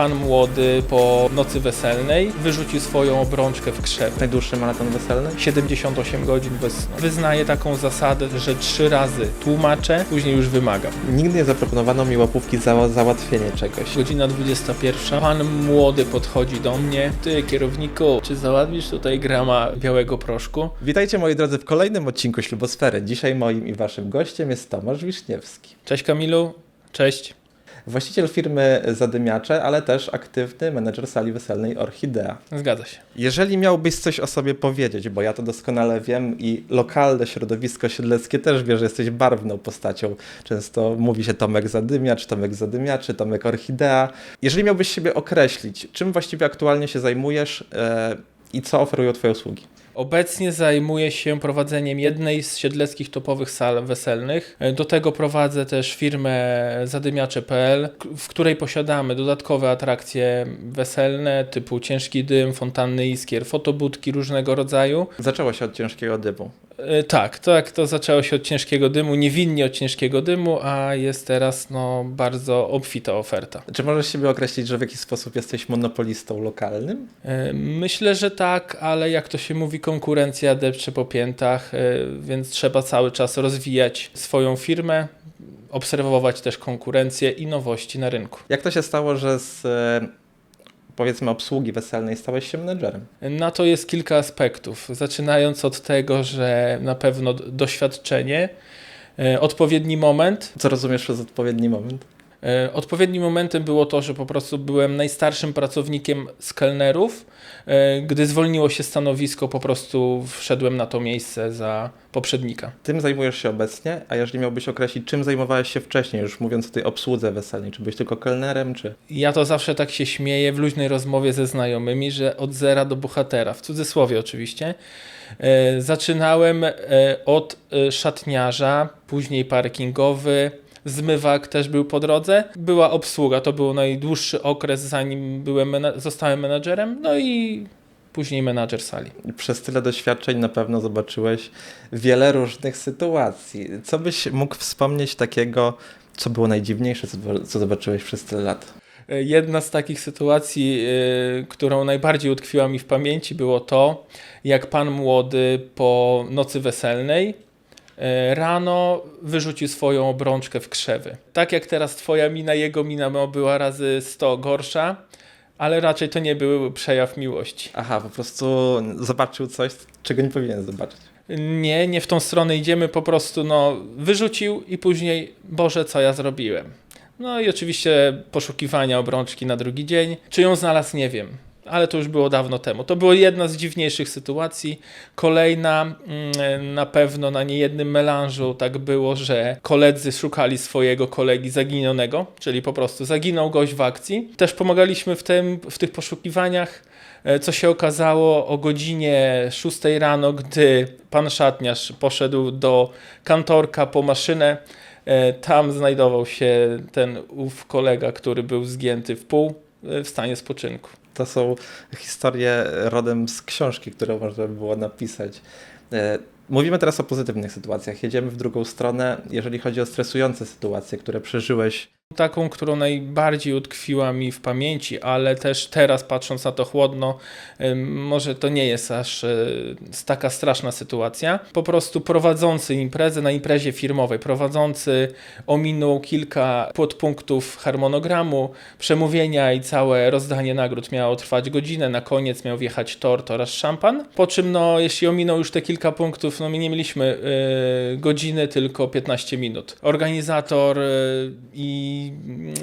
pan młody po nocy weselnej wyrzucił swoją obrączkę w krzew. Najdłuższy maraton weselny? 78 godzin bez snu. Wyznaję taką zasadę, że trzy razy tłumaczę, później już wymagam. Nigdy nie zaproponowano mi łapówki za załatwienie czegoś. Godzina 21. Pan młody podchodzi do mnie. Ty, kierowniku, czy załatwisz tutaj grama białego proszku? Witajcie moi drodzy w kolejnym odcinku Ślubosfery. Dzisiaj moim i waszym gościem jest Tomasz Wiśniewski. Cześć Kamilu. Cześć. Właściciel firmy Zadymiacze, ale też aktywny menedżer sali weselnej Orchidea. Zgadza się. Jeżeli miałbyś coś o sobie powiedzieć, bo ja to doskonale wiem i lokalne środowisko siedleckie też wie, że jesteś barwną postacią. Często mówi się Tomek Zadymiacz, Tomek Zadymiaczy, Tomek Orchidea. Jeżeli miałbyś siebie określić, czym właściwie aktualnie się zajmujesz e, i co oferują twoje usługi? Obecnie zajmuję się prowadzeniem jednej z siedleckich topowych sal weselnych. Do tego prowadzę też firmę zadymiacze.pl, w której posiadamy dodatkowe atrakcje weselne typu ciężki dym, fontanny iskier, fotobudki różnego rodzaju. Zaczęło się od ciężkiego dymu. E, Tak, tak, to zaczęło się od ciężkiego dymu, niewinnie od ciężkiego dymu, a jest teraz no, bardzo obfita oferta. Czy możesz siebie określić, że w jakiś sposób jesteś monopolistą lokalnym? E, Myślę, że tak, ale jak to się mówi, konkurencja depcze po piętach, e, więc trzeba cały czas rozwijać swoją firmę, obserwować też konkurencję i nowości na rynku. Jak to się stało, że z powiedzmy obsługi weselnej stałeś się menedżerem? Na to jest kilka aspektów, zaczynając od tego, że na pewno doświadczenie, e, odpowiedni moment. Co rozumiesz przez odpowiedni moment? E, Odpowiednim momentem było to, że po prostu byłem najstarszym pracownikiem z kelnerów. E, Gdy zwolniło się stanowisko, po prostu wszedłem na to miejsce za poprzednika. Tym zajmujesz się obecnie, a jeżeli miałbyś określić, czym zajmowałeś się wcześniej, już mówiąc o tej obsłudze weselnej, czy byłeś tylko kelnerem, czy... Ja to zawsze tak się śmieję w luźnej rozmowie ze znajomymi, że od zera do bohatera, w cudzysłowie oczywiście. E, Zaczynałem od szatniarza, później parkingowy, zmywak też był po drodze. Była obsługa, to był najdłuższy okres zanim byłem zostałem menadżerem, no i później menadżer sali. Przez tyle doświadczeń na pewno zobaczyłeś wiele różnych sytuacji. Co byś mógł wspomnieć takiego, co było najdziwniejsze, co, zobaczyłeś przez tyle lat? Jedna z takich sytuacji, y, którą najbardziej utkwiła mi w pamięci, było to, jak pan młody po nocy weselnej rano wyrzucił swoją obrączkę w krzewy. Tak jak teraz twoja mina, jego mina była razy 100 gorsza, ale raczej to nie był przejaw miłości. Aha, po prostu zobaczył coś, czego nie powinien zobaczyć. Nie, nie w tą stronę idziemy, po prostu no, wyrzucił i później, Boże, co ja zrobiłem. No i oczywiście poszukiwania obrączki na drugi dzień. Czy ją znalazł, nie wiem, ale to już było dawno temu. To była jedna z dziwniejszych sytuacji. Kolejna, mm, na pewno na niejednym melanżu tak było, że koledzy szukali swojego kolegi zaginionego, czyli po prostu zaginął gość w akcji. Też pomagaliśmy w, tym, w tych poszukiwaniach. E, Co się okazało o godzinie 6 rano, gdy pan szatniarz poszedł do kantorka po maszynę, e, tam znajdował się ten ów kolega, który był zgięty w pół e, w stanie spoczynku. To są historie rodem z książki, którą można by było napisać. E, Mówimy teraz o pozytywnych sytuacjach. Jedziemy w drugą stronę, jeżeli chodzi o stresujące sytuacje, które przeżyłeś. Taką, którą najbardziej utkwiła mi w pamięci, ale też teraz patrząc na to chłodno, może to nie jest aż y, taka straszna sytuacja. Po prostu prowadzący imprezę na imprezie firmowej, prowadzący ominął kilka podpunktów harmonogramu, przemówienia i całe rozdanie nagród miało trwać godzinę, na koniec miał wjechać tort oraz szampan, po czym no, jeśli ominął już te kilka punktów, no my nie mieliśmy y, godziny, tylko 15 minut. Organizator y, i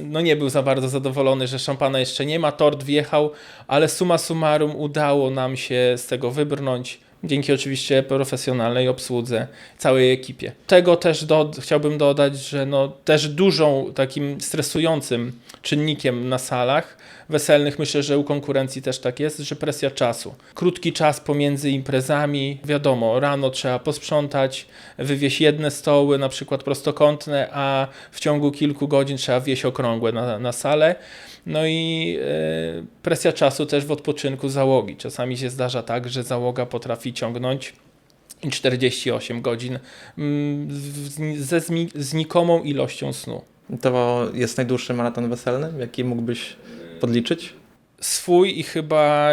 no, nie był za bardzo zadowolony, że szampana jeszcze nie ma, tort wjechał, ale summa summarum udało nam się z tego wybrnąć. Dzięki oczywiście profesjonalnej obsłudze, całej ekipie. Tego też do, chciałbym dodać, że no, też dużą takim stresującym czynnikiem na salach weselnych, myślę, że u konkurencji też tak jest, że presja czasu. Krótki czas pomiędzy imprezami, wiadomo, rano trzeba posprzątać, wywieźć jedne stoły, na przykład prostokątne, a w ciągu kilku godzin trzeba wieść okrągłe na, na salę. No i e, presja czasu też w odpoczynku załogi. Czasami się zdarza tak, że załoga potrafi ciągnąć i 48 godzin mm, ze znikomą ilością snu. To jest najdłuższy maraton weselny, jaki mógłbyś podliczyć? Swój i chyba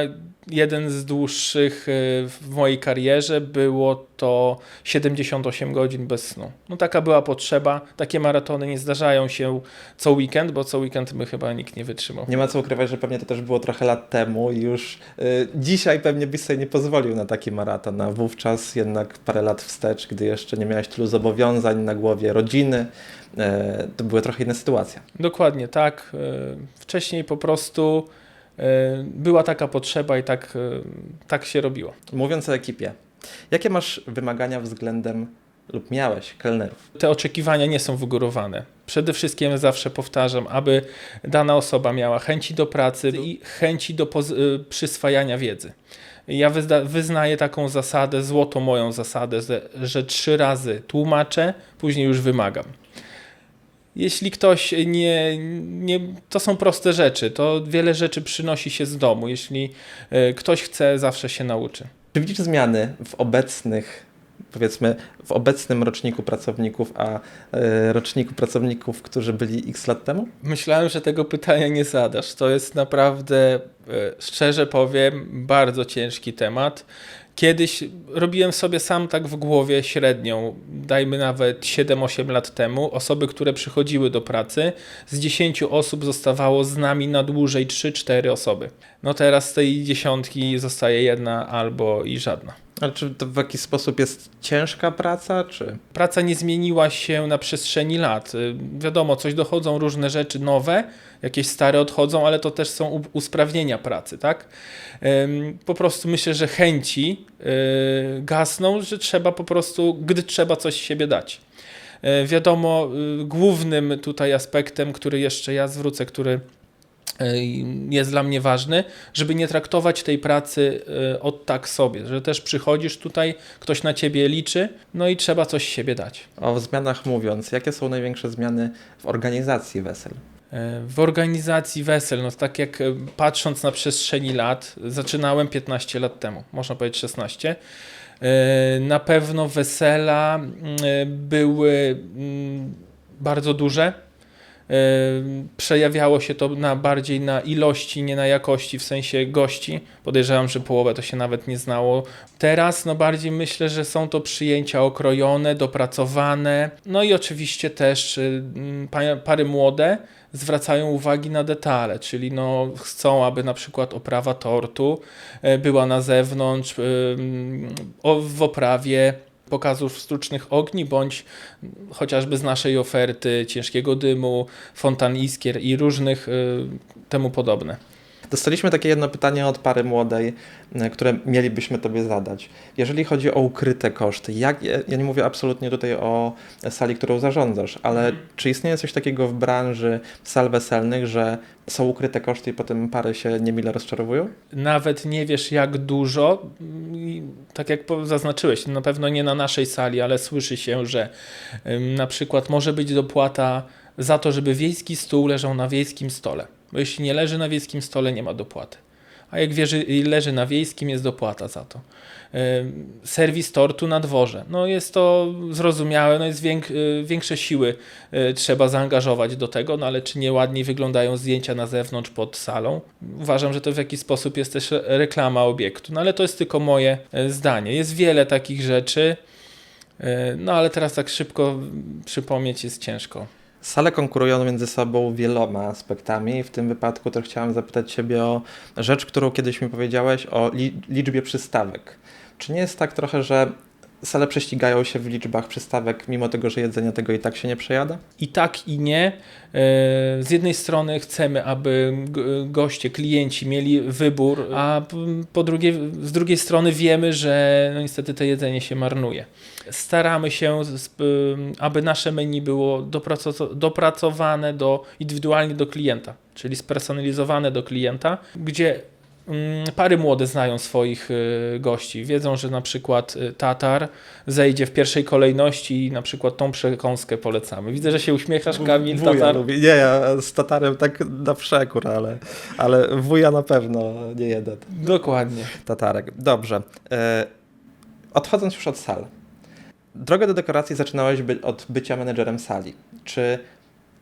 jeden z dłuższych y, w mojej karierze było to 78 godzin bez snu. No taka była potrzeba. Takie maratony nie zdarzają się co weekend, bo co weekend by chyba nikt nie wytrzymał. Nie ma co ukrywać, że pewnie to też było trochę lat temu i już y, dzisiaj pewnie byś sobie nie pozwolił na taki maraton, a wówczas jednak parę lat wstecz, gdy jeszcze nie miałeś tylu zobowiązań na głowie rodziny, y, to była trochę inna sytuacja. Dokładnie tak. Y, Wcześniej po prostu była taka potrzeba i tak, y, tak się robiło. Mówiąc o ekipie, jakie masz wymagania względem lub miałeś kelnerów? Te oczekiwania nie są wygórowane. Przede wszystkim zawsze powtarzam, aby dana osoba miała chęci do pracy i chęci do y, przyswajania wiedzy. Ja wyzna- wyznaję taką zasadę, złotą moją zasadę, że trzy razy tłumaczę, później już wymagam. Jeśli ktoś nie, nie. To są proste rzeczy, to wiele rzeczy przynosi się z domu. Jeśli y, ktoś chce, zawsze się nauczy. Czy widzisz zmiany w obecnych, powiedzmy, w obecnym roczniku pracowników, a y, roczniku pracowników, którzy byli x lat temu? Myślałem, że tego pytania nie zadasz. To jest naprawdę, e, szczerze powiem, bardzo ciężki temat. Kiedyś robiłem sobie sam tak w głowie średnią, dajmy nawet 7-8 lat temu, osoby, które przychodziły do pracy, z 10 osób zostawało z nami na dłużej 3-4 osoby. No teraz z tej dziesiątki zostaje jedna albo i żadna. Ale czy to w jakiś sposób jest ciężka praca, czy... praca nie zmieniła się na przestrzeni lat. Wiadomo, coś dochodzą różne rzeczy nowe, jakieś stare odchodzą, ale to też są usprawnienia pracy, tak? Po prostu myślę, że chęci y, gasną, że trzeba po prostu, gdy trzeba coś siebie dać. Y, Wiadomo, y, głównym tutaj aspektem, który jeszcze ja zwrócę, który jest dla mnie ważny, żeby nie traktować tej pracy od tak sobie, że też przychodzisz tutaj, ktoś na ciebie liczy, no i trzeba coś siebie dać. O zmianach mówiąc, jakie są największe zmiany w organizacji wesel? E, W organizacji wesel, no tak jak e, patrząc na przestrzeni lat, zaczynałem 15 lat temu, można powiedzieć 16. E, Na pewno wesela mm, były mm, bardzo duże. Przejawiało się to na bardziej na ilości, nie na jakości, w sensie gości. Podejrzewam, że połowę to się nawet nie znało. Teraz no bardziej myślę, że są to przyjęcia okrojone, dopracowane. No i oczywiście też y, mm, pa- pary młode zwracają uwagi na detale, czyli no chcą, aby na przykład oprawa tortu e, była na zewnątrz, o- w oprawie pokazów sztucznych ogni, bądź chociażby z naszej oferty ciężkiego dymu, fontan iskier i różnych y, temu podobne. Dostaliśmy takie jedno pytanie od pary młodej, e, które mielibyśmy Tobie zadać. Jeżeli chodzi o ukryte koszty, jak, ja nie mówię absolutnie tutaj o sali, którą zarządzasz, ale czy istnieje coś takiego w branży sal weselnych, że są ukryte koszty i potem pary się niemile rozczarowują? Nawet nie wiesz jak dużo, tak jak zaznaczyłeś, na pewno nie na naszej sali, ale słyszy się, że na przykład może być dopłata za to, żeby wiejski stół leżał na wiejskim stole. Bo jeśli nie leży na wiejskim stole, nie ma dopłaty. A jak wierzy, leży na wiejskim, jest dopłata za to. Serwis tortu na dworze. No jest to zrozumiałe, no jest więk, y, większe siły y, trzeba zaangażować do tego, no ale czy nie ładniej wyglądają zdjęcia na zewnątrz pod salą? Uważam, że to w jakiś sposób jest też reklama obiektu, no ale to jest tylko moje y, zdanie. Jest wiele takich rzeczy, no ale teraz tak szybko przypomnieć jest ciężko. Sale konkurują między sobą wieloma aspektami. W tym wypadku też chciałem zapytać Ciebie o rzecz, którą kiedyś mi powiedziałeś, o li liczbie przystawek. Czy nie jest tak trochę, że sale prześcigają się w liczbach przystawek, mimo tego, że jedzenia tego i tak się nie przejada? I tak i nie. E, Z jednej strony chcemy, aby goście, klienci mieli wybór, a po drugiej, z drugiej strony wiemy, że no niestety to jedzenie się marnuje. Staramy się, aby nasze menu było dopraco- dopracowane do, indywidualnie do klienta, czyli spersonalizowane do klienta, gdzie pary młode znają swoich y, gości. Wiedzą, że na przykład y, Tatar zejdzie w pierwszej kolejności i na przykład tą przekąskę polecamy. Widzę, że się uśmiechasz, Kamil, Wuja Tatar. lubię. Nie, ja z Tatarem tak na przekór, ale, ale wuja na pewno nie jeden. Dokładnie. Tatarek. Dobrze. E, odchodząc już od sal. Drogę do dekoracji zaczynałeś by, od bycia menedżerem sali. Czy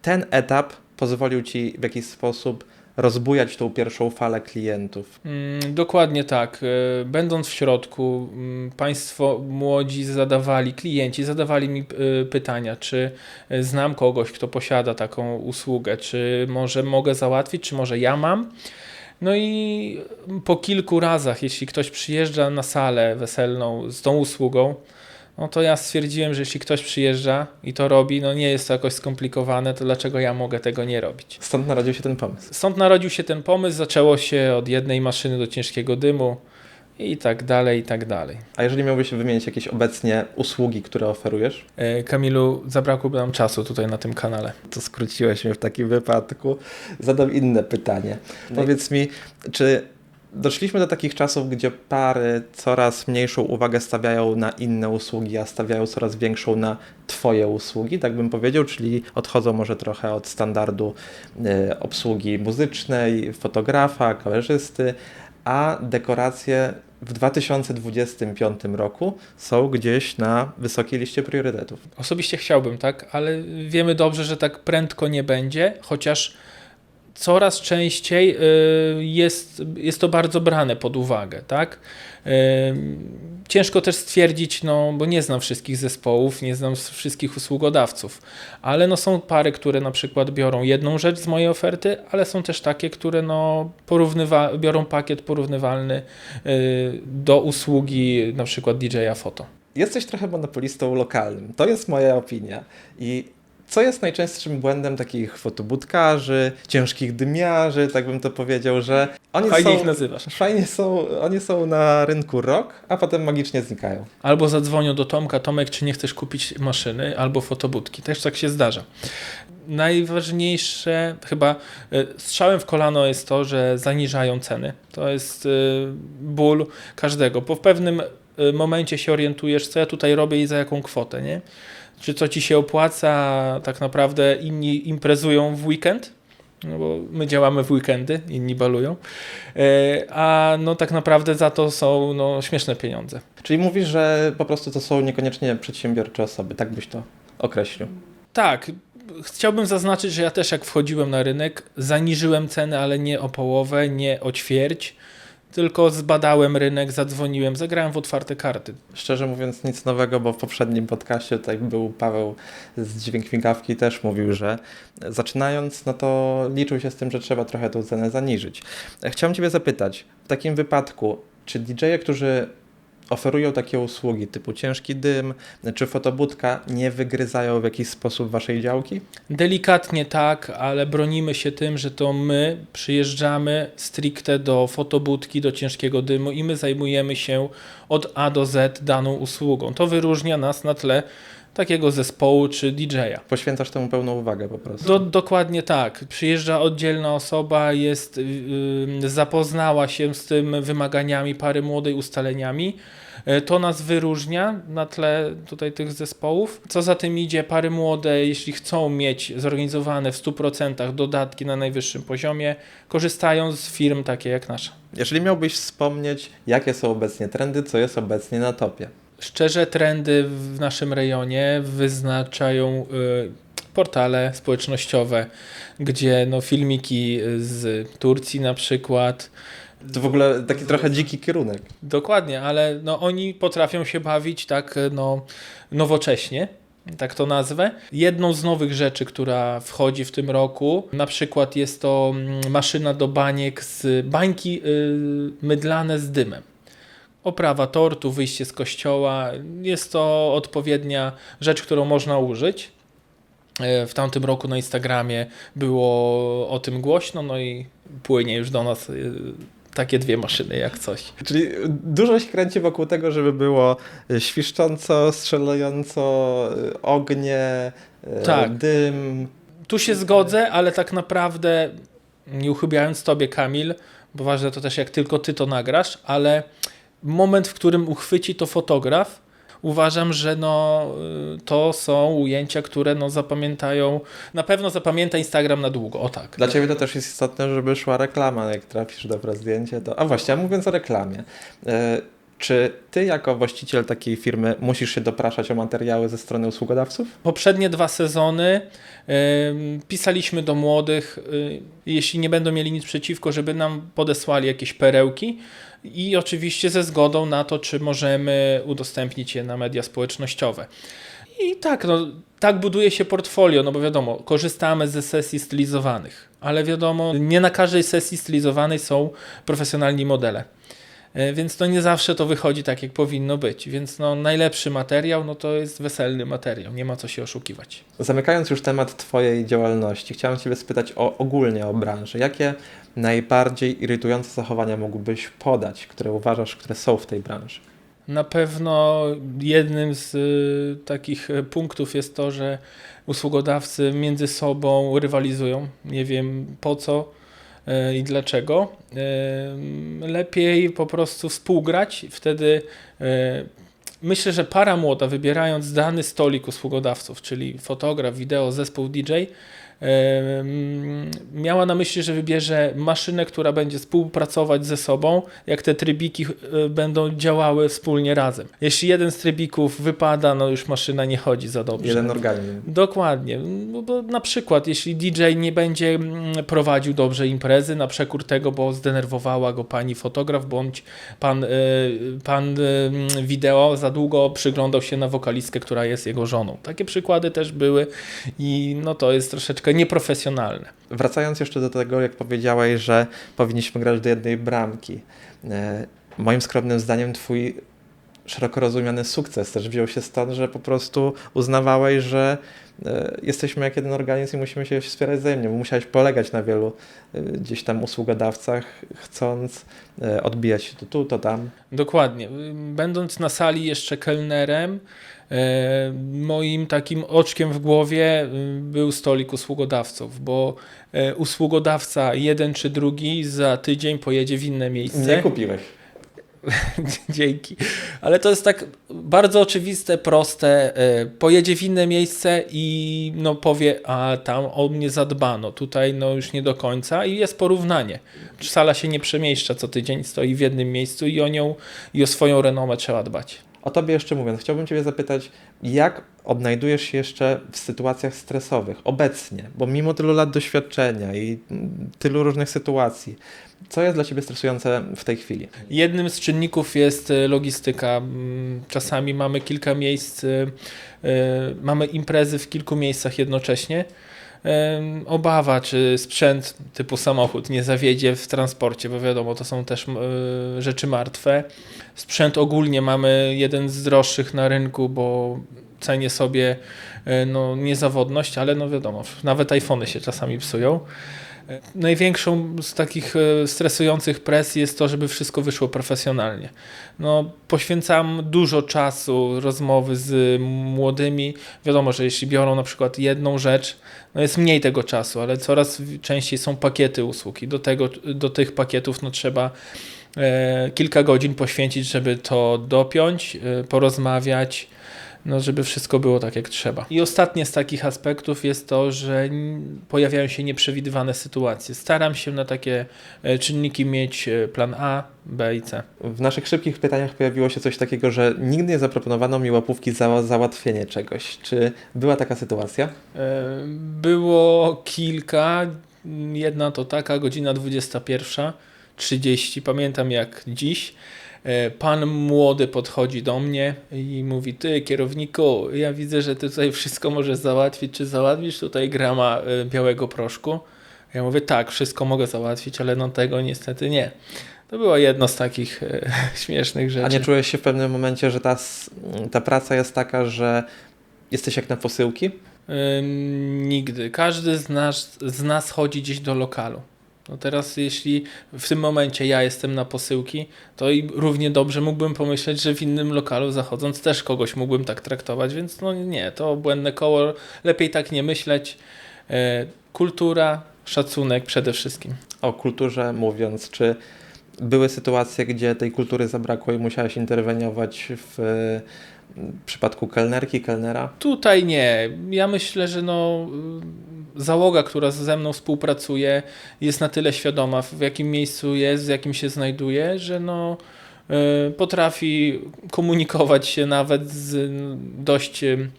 ten etap pozwolił Ci w jakiś sposób rozbujać tą pierwszą falę klientów. Mm, Dokładnie tak. E, Będąc w środku, mm, Państwo młodzi zadawali, klienci zadawali mi e, pytania, czy e, znam kogoś, kto posiada taką usługę, czy może mogę załatwić, czy może ja mam. No i po kilku razach, jeśli ktoś przyjeżdża na salę weselną z tą usługą, no to ja stwierdziłem, że jeśli ktoś przyjeżdża i to robi, no nie jest to jakoś skomplikowane, to dlaczego ja mogę tego nie robić? Stąd narodził się ten pomysł. Stąd narodził się ten pomysł, zaczęło się od jednej maszyny do ciężkiego dymu i tak dalej, i tak dalej. A jeżeli miałbyś wymienić jakieś obecnie usługi, które oferujesz? E, Kamilu, zabrakłoby nam czasu tutaj na tym kanale. To skróciłeś mnie w takim wypadku. Zadam inne pytanie. No i- Powiedz mi, czy doszliśmy do takich czasów, gdzie pary coraz mniejszą uwagę stawiają na inne usługi, a stawiają coraz większą na Twoje usługi, tak bym powiedział, czyli odchodzą może trochę od standardu e, obsługi muzycznej, fotografa, kamerzysty, a dekoracje w 2025 roku są gdzieś na wysokiej liście priorytetów. Osobiście chciałbym, tak, ale wiemy dobrze, że tak prędko nie będzie, chociaż coraz częściej y, jest, jest to bardzo brane pod uwagę, tak. Y, Ciężko też stwierdzić, no, bo nie znam wszystkich zespołów, nie znam wszystkich usługodawców, ale no, są pary, które na przykład biorą jedną rzecz z mojej oferty, ale są też takie, które no, porównywa- biorą pakiet porównywalny y, do usługi na przykład DJ-a foto. Jesteś trochę monopolistą lokalnym. To jest moja opinia. I co jest najczęstszym błędem takich fotobudkarzy, ciężkich dymiarzy, tak bym to powiedział, że oni Fajnie są, ich nazywasz. fajnie są, oni są na rynku rok, a potem magicznie znikają. Albo zadzwonią do Tomka, Tomek, czy nie chcesz kupić maszyny, albo fotobudki. Też tak się zdarza. Najważniejsze, chyba y, strzałem w kolano jest to, że zaniżają ceny. To jest y, ból każdego. Bo w pewnym y, momencie się orientujesz, co ja tutaj robię i za jaką kwotę, nie? Czy co ci się opłaca, tak naprawdę inni imprezują w weekend, no bo my działamy w weekendy, inni balują, Y, a no tak naprawdę za to są no, śmieszne pieniądze. Czyli mówisz, że po prostu to są niekoniecznie przedsiębiorcze osoby, tak byś to określił. Tak. Chciałbym zaznaczyć, że ja też jak wchodziłem na rynek, zaniżyłem ceny, ale nie o połowę, nie o ćwierć, tylko zbadałem rynek, zadzwoniłem, zagrałem w otwarte karty. Szczerze mówiąc nic nowego, bo w poprzednim podcaście tutaj był Paweł z Dźwięk Migawki też mówił, że zaczynając, no to liczył się z tym, że trzeba trochę tą cenę zaniżyć. Chciałem Ciebie zapytać, w takim wypadku, czy DJ-e, którzy oferują takie usługi typu ciężki dym czy fotobudka, nie wygryzają w jakiś sposób Waszej działki? Delikatnie tak, ale bronimy się tym, że to my przyjeżdżamy stricte do fotobudki, do ciężkiego dymu i my zajmujemy się od A do Z daną usługą. To wyróżnia nas na tle takiego zespołu czy DJ-a. Poświęcasz temu pełną uwagę po prostu. Do, dokładnie tak. Przyjeżdża oddzielna osoba, jest, yy, zapoznała się z tym wymaganiami pary młodej, ustaleniami. Yy, To nas wyróżnia na tle tutaj tych zespołów. Co za tym idzie, pary młode, jeśli chcą mieć zorganizowane w 100% dodatki na najwyższym poziomie, korzystają z firm takie jak nasza. Jeżeli miałbyś wspomnieć, jakie są obecnie trendy, co jest obecnie na topie? Szczerze, trendy w naszym rejonie wyznaczają y, portale społecznościowe, gdzie no, filmiki z Turcji na przykład. To w ogóle taki trochę dziki kierunek. Dokładnie, ale no, oni potrafią się bawić tak no, nowocześnie. Tak to nazwę. Jedną z nowych rzeczy, która wchodzi w tym roku, na przykład jest to mm, maszyna do baniek z bańki y, mydlane z dymem. Oprawa tortu, wyjście z kościoła. Jest to odpowiednia rzecz, którą można użyć. E, W tamtym roku na Instagramie było o tym głośno, no i płynie już do nas y, takie dwie maszyny jak coś. Czyli dużo się kręci wokół tego, żeby było y, świszcząco, strzelająco, ognie, Tak. dym. Tu się zgodzę, ale tak naprawdę nie uchybiając tobie, Kamil, bo ważne to też jak tylko ty to nagrasz, ale moment, w którym uchwyci to fotograf, uważam, że no, y, to są ujęcia, które no, zapamiętają, na pewno zapamięta Instagram na długo, o tak. Dla Ciebie to też jest istotne, żeby szła reklama, jak trafisz dobre zdjęcie. To... A właśnie, a mówiąc o reklamie, y, Czy ty jako właściciel takiej firmy musisz się dopraszać o materiały ze strony usługodawców? Poprzednie dwa sezony pisaliśmy do młodych, y, jeśli nie będą mieli nic przeciwko, żeby nam podesłali jakieś perełki i oczywiście ze zgodą na to, czy możemy udostępnić je na media społecznościowe. I tak, no, tak buduje się portfolio, no bo wiadomo, korzystamy ze sesji stylizowanych, ale wiadomo, nie na każdej sesji stylizowanej są profesjonalni modele. E, Więc to nie zawsze to wychodzi tak, jak powinno być. Więc no, najlepszy materiał no, to jest weselny materiał. Nie ma co się oszukiwać. Zamykając już temat Twojej działalności, chciałem Ciebie spytać o, ogólnie o branżę. Jakie najbardziej irytujące zachowania mógłbyś podać, które uważasz, które są w tej branży? Na pewno jednym z y, takich y, punktów jest to, że usługodawcy między sobą rywalizują. Nie wiem po co y, i dlaczego. Y, Lepiej po prostu współgrać. Wtedy y, myślę, że para młoda, wybierając dany stolik usługodawców, czyli fotograf, wideo, zespół DJ, miała na myśli, że wybierze maszynę, która będzie współpracować ze sobą, jak te trybiki e, będą działały wspólnie razem. Jeśli jeden z trybików wypada, no już maszyna nie chodzi za dobrze. Jeden organizm. Dokładnie. No bo na przykład, jeśli DJ nie będzie mm, prowadził dobrze imprezy, na przekór tego, bo zdenerwowała go pani fotograf, bądź pan, y, pan y, mm, wideo za długo przyglądał się na wokalistkę, która jest jego żoną. Takie przykłady też były i no to jest troszeczkę nieprofesjonalne. Wracając jeszcze do tego, jak powiedziałeś, że powinniśmy grać do jednej bramki. E, moim skromnym zdaniem twój szeroko rozumiany sukces też wziął się stąd, że po prostu uznawałeś, że e, jesteśmy jak jeden organizm i musimy się wspierać wzajemnie. bo Musiałeś polegać na wielu e, gdzieś tam usługodawcach, chcąc odbijać się to tu, to tam. Dokładnie. Będąc na sali jeszcze kelnerem, moim takim oczkiem w głowie y, był stolik usługodawców, bo e, usługodawca jeden czy drugi za tydzień pojedzie w inne miejsce. Nie kupiłeś. Dzięki. Ale to jest tak bardzo oczywiste, proste. e, Pojedzie w inne miejsce i no powie, a tam o mnie zadbano, tutaj no już nie do końca i jest porównanie. Sala się nie przemieszcza co tydzień, stoi w jednym miejscu i o nią i o swoją renomę trzeba dbać. O tobie jeszcze mówiąc, chciałbym Ciebie zapytać, jak odnajdujesz się jeszcze w sytuacjach stresowych obecnie, bo mimo tylu lat doświadczenia i tylu różnych sytuacji, co jest dla Ciebie stresujące w tej chwili? Jednym z czynników jest e, logistyka. Mm, Czasami mamy kilka miejsc, e, e, mamy imprezy w kilku miejscach jednocześnie. Obawa, czy sprzęt typu samochód nie zawiedzie w transporcie, bo wiadomo, to są też e, rzeczy martwe. Sprzęt ogólnie mamy jeden z droższych na rynku, bo cenię sobie e, no, niezawodność, ale no wiadomo, nawet iPhony się czasami psują. Największą z takich e, stresujących presji jest to, żeby wszystko wyszło profesjonalnie. No, poświęcam dużo czasu rozmowy z młodymi. Wiadomo, że jeśli biorą na przykład jedną rzecz, no jest mniej tego czasu, ale coraz częściej są pakiety usług i do, tego, do tych pakietów no, trzeba e, kilka godzin poświęcić, żeby to dopiąć, e, porozmawiać, no, żeby wszystko było tak jak trzeba. I ostatnie z takich aspektów jest to, że pojawiają się nieprzewidywane sytuacje. Staram się na takie e, czynniki mieć e, plan A, B i C. W naszych szybkich pytaniach pojawiło się coś takiego, że nigdy nie zaproponowano mi łapówki za załatwienie czegoś. Czy była taka sytuacja? E, Było kilka. Jedna to taka, godzina 21.30, pamiętam jak dziś. E, Pan młody podchodzi do mnie i mówi: Ty, kierowniku, ja widzę, że ty tutaj wszystko możesz załatwić. Czy załatwisz tutaj grama e, białego proszku? Ja mówię: Tak, wszystko mogę załatwić, ale no tego niestety nie. To było jedno z takich e, śmiesznych rzeczy. A nie czułeś się w pewnym momencie, że ta, ta praca jest taka, że jesteś jak na posyłki? Ym, Nigdy. Każdy z nas, z nas chodzi gdzieś do lokalu. No teraz, jeśli w tym momencie ja jestem na posyłki, to i równie dobrze mógłbym pomyśleć, że w innym lokalu zachodząc też kogoś mógłbym tak traktować, więc no nie, to błędne koło. Lepiej tak nie myśleć. E, Kultura, szacunek przede wszystkim. O kulturze mówiąc, czy były sytuacje, gdzie tej kultury zabrakło i musiałeś interweniować w y, przypadku kelnerki, kelnera? Tutaj nie. Ja myślę, że no, załoga, która ze mną współpracuje, jest na tyle świadoma, w jakim miejscu jest, w jakim się znajduje, że no, y, potrafi komunikować się nawet z dość y,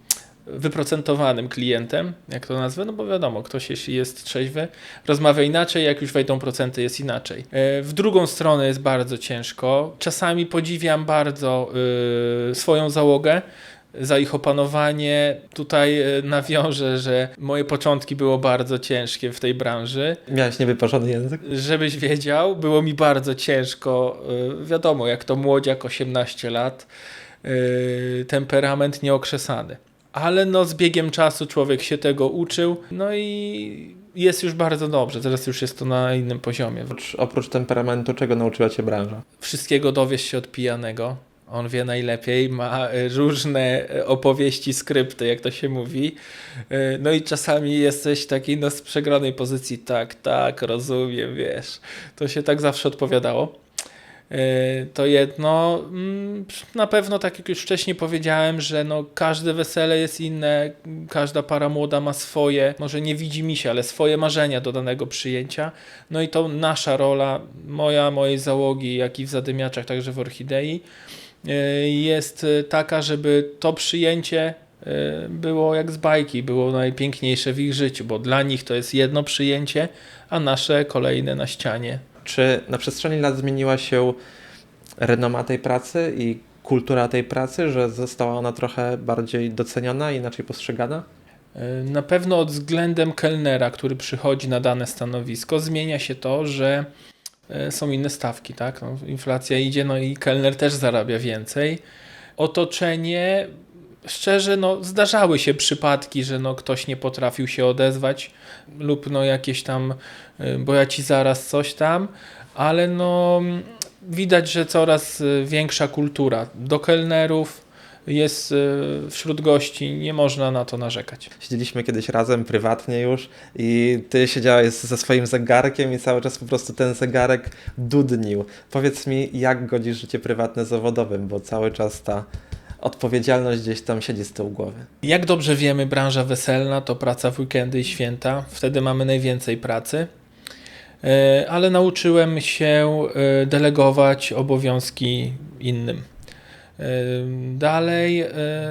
wyprocentowanym klientem, jak to nazwę, no bo wiadomo, ktoś jeśli jest trzeźwy, rozmawia inaczej, jak już wejdą procenty jest inaczej. Y, W drugą stronę jest bardzo ciężko. Czasami podziwiam bardzo swoją załogę, za ich opanowanie. Tutaj y, nawiążę, że moje początki było bardzo ciężkie w tej branży. Miałeś niewyparzony język? Żebyś wiedział, było mi bardzo ciężko. y, Wiadomo, jak to młodziak, 18 lat, y, temperament nieokrzesany. Ale no, z biegiem czasu człowiek się tego uczył, no i jest już bardzo dobrze. Teraz już jest to na innym poziomie. Oprócz, oprócz temperamentu, czego nauczyła cię branża? Wszystkiego dowiesz się od pijanego. On wie najlepiej, ma y, różne y, opowieści, skrypty, jak to się mówi. Y, No i czasami jesteś taki no, z przegranej pozycji, tak, tak, rozumiem, wiesz. To się tak zawsze odpowiadało. To jedno, Mm, na pewno tak jak już wcześniej powiedziałem, że no każde wesele jest inne, każda para młoda ma swoje, może nie widzi mi się, ale swoje marzenia do danego przyjęcia. No i to nasza rola, moja, mojej załogi, jak i w Zadymiaczach, także w Orchidei, jest y, taka, żeby to przyjęcie y, było jak z bajki, było najpiękniejsze w ich życiu, bo dla nich to jest jedno przyjęcie, a nasze kolejne na ścianie. Czy na przestrzeni lat zmieniła się renoma tej pracy i kultura tej pracy, że została ona trochę bardziej doceniona, inaczej postrzegana? Na pewno od względem kelnera, który przychodzi na dane stanowisko, zmienia się to, że są inne stawki, tak? No, inflacja idzie, no i kelner też zarabia więcej. Otoczenie, szczerze, no, zdarzały się przypadki, że no, ktoś nie potrafił się odezwać lub no, jakieś tam, y, bo ja ci zaraz coś tam, ale no, widać, że coraz y, większa kultura do kelnerów jest y, wśród gości, nie można na to narzekać. Siedzieliśmy kiedyś razem prywatnie już i ty siedziałeś ze swoim zegarkiem i cały czas po prostu ten zegarek dudnił. Powiedz mi, jak godzisz życie prywatne z zawodowym, bo cały czas ta odpowiedzialność gdzieś tam siedzi z tyłu głowy. Jak dobrze wiemy, branża weselna to praca w weekendy i święta. Wtedy mamy najwięcej pracy. E, Ale nauczyłem się e, delegować obowiązki innym. Dalej e,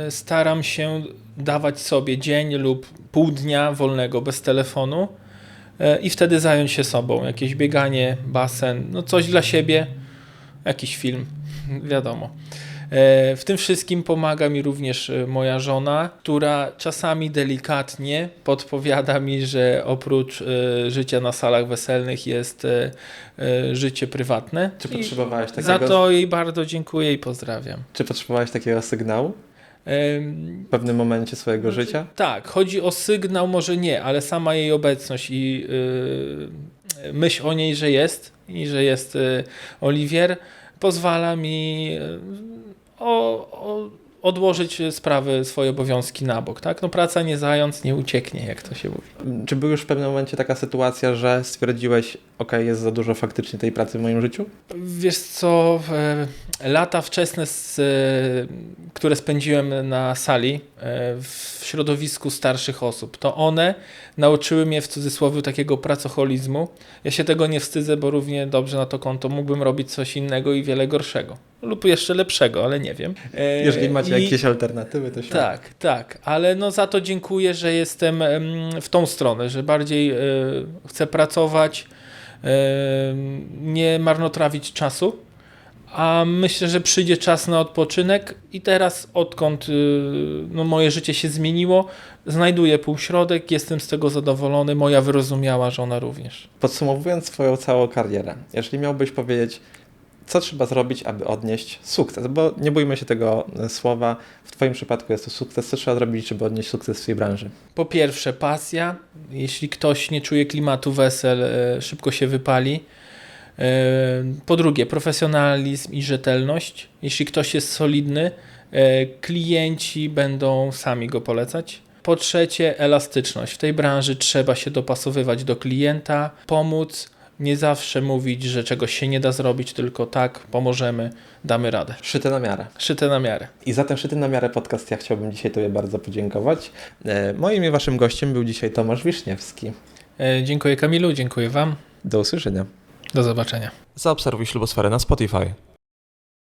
staram się dawać sobie dzień lub pół dnia wolnego bez telefonu e, i wtedy zająć się sobą. Jakieś bieganie, basen, no coś dla siebie, jakiś film, wiadomo. E, W tym wszystkim pomaga mi również e, moja żona, która czasami delikatnie podpowiada mi, że oprócz e, życia na salach weselnych jest życie prywatne. Czy potrzebowałeś za takiego, to jej bardzo dziękuję i pozdrawiam. czy potrzebowałeś takiego sygnału w pewnym momencie swojego życia? Tak, chodzi o sygnał, może nie, ale sama jej obecność i yy, myśl o niej, że jest i że jest yy, Oliwier, pozwala mi yy, o, o, odłożyć sprawy, swoje obowiązki na bok. Tak? No, praca nie zając, nie ucieknie, jak to się mówi. Czy był już w pewnym momencie taka sytuacja, że stwierdziłeś, ok, jest za dużo faktycznie tej pracy w moim życiu? Wiesz co, e, lata wczesne, e, które spędziłem na sali e, w środowisku starszych osób, to one nauczyły mnie w cudzysłowie takiego pracoholizmu. Ja się tego nie wstydzę, bo równie dobrze na to konto mógłbym robić coś innego i wiele gorszego. Lub jeszcze lepszego, ale nie wiem. E, Jeżeli macie i- jakieś alternatywy, to się... tak, tak, ale no za to dziękuję, że jestem em, w tą stronę, że bardziej e, chcę pracować, nie marnotrawić czasu, a myślę, że przyjdzie czas na odpoczynek i teraz odkąd y, no, moje życie się zmieniło, znajduję półśrodek, jestem z tego zadowolony, moja wyrozumiała żona również. Podsumowując swoją całą karierę, jeżeli miałbyś powiedzieć, co trzeba zrobić, aby odnieść sukces, bo nie bójmy się tego e, słowa, w Twoim przypadku jest to sukces, co trzeba zrobić, żeby odnieść sukces w swojej branży? Po pierwsze, pasja. Jeśli ktoś nie czuje klimatu wesel, e, szybko się wypali. E, Po drugie, profesjonalizm i rzetelność. Jeśli ktoś jest solidny, klienci będą sami go polecać. Po trzecie, elastyczność. W tej branży trzeba się dopasowywać do klienta, pomóc. Nie zawsze mówić, że czegoś się nie da zrobić, tylko tak, pomożemy, damy radę. Szyte na miarę. Szyte na miarę. I za ten szyty na miarę podcast ja chciałbym dzisiaj Tobie bardzo podziękować. E, Moim i Waszym gościem był dzisiaj Tomasz Wiszniewski. E, Dziękuję Kamilu, dziękuję Wam. Do usłyszenia. Do zobaczenia. Zaobserwuj ślubosferę na Spotify.